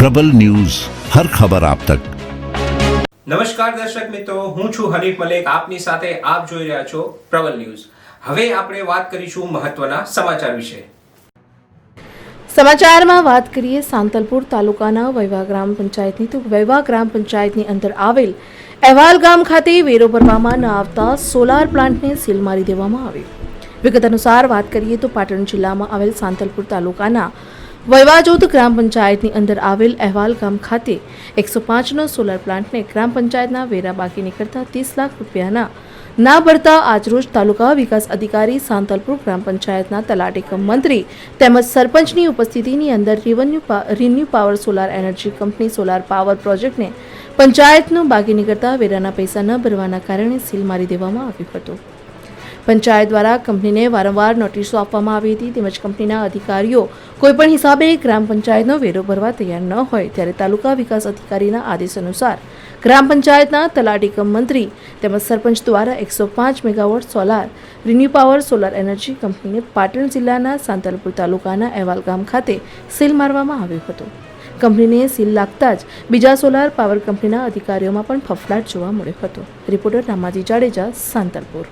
પ્રબલ news હર ખબર આપ તક. નમસ્કાર દર્શક મિત્રો હું છું હરીફ મલેક આપની સાથે આપ જોઈ રહ્યા છો પ્રબલ ન્યૂઝ. હવે આપણે વાત કરીશું મહત્વના સમાચાર વિશે. સમાચારમાં વાત કરીએ સાંતલપુર તાલુકાના વૈવા ગ્રામ પંચાયતની તો વૈવા ગ્રામ પંચાયતની અંદર આવેલ અહેવાલ ગામ ખાતે વેરો ભરવામાં ન આવતા સોલાર પ્લાન્ટને સીલ મારી દેવામાં આવ્યો વિગત અનુસાર વાત કરીએ તો પાટણ જિલ્લામાં આવેલ સાંતલપુર તાલુકાના વૈવાજોત ગ્રામ પંચાયતની અંદર આવેલ અહેવાલ ગામ ખાતે એકસો પાંચનો સોલર પ્લાન્ટને ગ્રામ પંચાયતના વેરા બાકી નીકળતા ત્રીસ લાખ રૂપિયાના ના ભરતા આજરોજ તાલુકા વિકાસ અધિકારી સાંતલપુર ગ્રામ પંચાયતના તલાટી મંત્રી તેમજ સરપંચની ઉપસ્થિતિની અંદર revenue renew power solar energy company solar power પ્રોજેક્ટને પંચાયતનું બાકી નીકળતા વેરાના પૈસા ન ભરવાના કારણે સીલ મારી દેવામાં આવ્યું હતું. પંચાયત દ્વારા કંપનીને વારંવાર નોટિસો આપવામાં આવી હતી તેમજ કંપનીના અધિકારીઓ કોઈપણ હિસાબે ગ્રામ પંચાયતનો વેરો ભરવા તૈયાર ન હોય ત્યારે તાલુકા વિકાસ અધિકારીના આદેશ અનુસાર ગ્રામ પંચાયતના તલાટી કમ મંત્રી તેમજ સરપંચ દ્વારા એકસો પાંચ megawatt solar, renew power, solar energy કંપનીને પાટણ જિલ્લાના સાંતલપુર તાલુકાના અહેવાલ ગામ ખાતે સીલ મારવામાં આવ્યો હતો. કંપનીને સીલ લાગતા જ બીજા સોલાર પાવર કંપનીના અધિકારીઓમાં પણ ફફડાટ જોવા મળ્યો હતો. રિપોર્ટર રામાજી જાડેજા, સાંતલપુર.